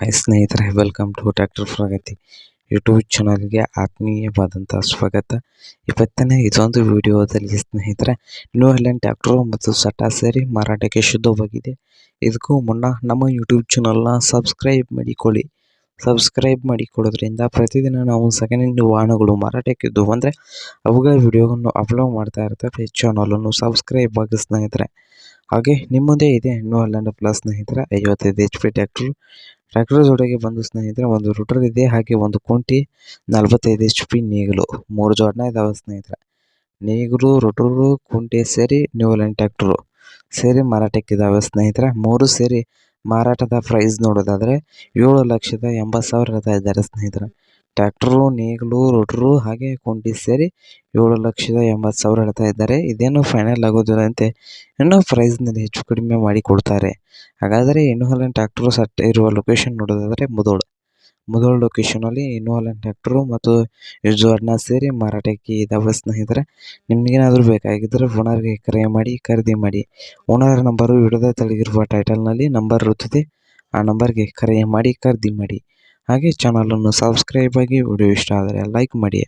Hi ಸ್ನೇಹಿತರೆ welcome to tractor Pragati YouTube ಚಾನಲ್ಗೆ ಆತ್ಮೀಯವಾದಂಥ ಸ್ವಾಗತ. ಇವತ್ತಿನ ಇದೊಂದು ವಿಡಿಯೋದಲ್ಲಿ ಸ್ನೇಹಿತರೆ ನ್ಯೂ ಹ್ಯಾಲೆಂಡ್ ಟ್ಯಾಕ್ಟ್ರು ಮತ್ತು ಸಟಾ ಸೇರಿ ಮಾರಾಟಕ್ಕೆ ಶುದ್ಧವಾಗಿದೆ. ಇದಕ್ಕೂ ಮುನ್ನ ನಮ್ಮ ಯೂಟ್ಯೂಬ್ ಚಾನಲ್ನ ಸಬ್ಸ್ಕ್ರೈಬ್ ಮಾಡಿಕೊಳ್ಳಿ. ಸಬ್ಸ್ಕ್ರೈಬ್ ಮಾಡಿಕೊಳ್ಳೋದ್ರಿಂದ ಪ್ರತಿದಿನ ನಾವು ಸೆಕೆಂಡ್ ಹ್ಯಾಂಡ್ ವಾಹನಗಳು ಮಾರಾಟಕ್ಕಿದ್ದು ಅಂದರೆ ಅವುಗಳ ವಿಡಿಯೋವನ್ನು ಅಪ್ಲೋಡ್ ಮಾಡ್ತಾ ಇರ್ತಾರೆ ಚಾನಲನ್ನು ಸಬ್ಸ್ಕ್ರೈಬ್ ಆಗಿ ಸ್ನೇಹಿತರೆ. ಹಾಗೆ ನಿಮ್ಮದೇ ಇದೆ ನ್ಯೂ ಹ್ಯಾಲೆಂಡ್ ಪ್ಲಸ್ ಸ್ನೇಹಿತರೆ, ಐವತ್ತೈದು ಎಚ್ ಪಿ ಟ್ರ್ಯಾಕ್ಟರ್ ಟ್ರ್ಯಾಕ್ಟರ್ ಜೋಡಿಗೆ ಬಂದು ಸ್ನೇಹಿತರೆ, ಒಂದು ರೂಟರ್ ಇದೆ, ಹಾಗೆ ಒಂದು ಕುಂಟಿ, ನಲವತ್ತೈದು ಎಚ್ ಪಿ ನೇಗಿಲು, ಮೂರು ಜೋಡಣೆ ಇದಾವೆ ಸ್ನೇಹಿತರೆ. ನೇಗಿಲು, ರೋಟರು, ಕುಂಟಿ ಸೇರಿ ನ್ಯೂ ಲೈನ್ ಟ್ರ್ಯಾಕ್ಟರು ಸೇರಿ ಮಾರಾಟಕ್ಕಿದ್ದಾವೆ ಸ್ನೇಹಿತರೆ. ಮೂರು ಸೇರಿ ಮಾರಾಟದ ಪ್ರೈಸ್ ನೋಡೋದಾದರೆ ಏಳು ಲಕ್ಷದ ಎಂಬತ್ತು ಸಾವಿರ ಇದ್ದಾರೆ ಸ್ನೇಹಿತರೆ. ಟ್ರ್ಯಾಕ್ಟರು ನೇಗಿಲು ರೋಟರು ಹಾಗೆ ಕೊಂಡಿ ಸೇರಿ ಏಳು ಲಕ್ಷದ ಎಂಬತ್ತು ಸಾವಿರ ಹೇಳ್ತಾ ಇದ್ದಾರೆ. ಇದೇನು ಫೈನಲ್ ಆಗೋದಿಲ್ಲಂತೆ ಇನ್ನೂ ಪ್ರೈಸ್ನಲ್ಲಿ ಹೆಚ್ಚು ಕಡಿಮೆ ಮಾಡಿ ಕೊಡ್ತಾರೆ. ಹಾಗಾದರೆ ಇನ್ನು ಹಾಲೆಂಡ್ ಟ್ರ್ಯಾಕ್ಟರ್ ಸಟ್ ಇರುವ ಲೊಕೇಶನ್ ನೋಡೋದಾದರೆ ಮುದೋಳು. ಮುದೋಳು ಲೊಕೇಶನಲ್ಲಿ ಇನ್ನು ಟ್ಯಾಕ್ಟ್ರು ಮತ್ತು ಜೋಡಣ ಸೇರಿ ಮಾರಾಟಕ್ಕೆ ಇದಾವೆ ಸ್ನೇಹಿತರೆ, ನಿಮಗೇನಾದರೂ ಬೇಕಾಗಿದ್ದರೆ ಓನರ್ಗೆ ಕರೆ ಮಾಡಿ, ಖರೀದಿ ಮಾಡಿ. ಓನರ್ ನಂಬರು ವಿಡಿಯೋದ ತಳಗಿರುವ ಟೈಟಲ್ನಲ್ಲಿ ನಂಬರ್ ಇರುತ್ತದೆ. ಆ ನಂಬರ್ಗೆ ಕರೆ ಮಾಡಿ, ಖರೀದಿ ಮಾಡಿ. ಹಾಗೆ ಚಾನಲನ್ನು ಸಬ್ಸ್ಕ್ರೈಬ್ ಆಗಿ ವಿಡಿಯೋ ಇಷ್ಟ ಆದರೆ ಲೈಕ್ ಮಾಡಿ.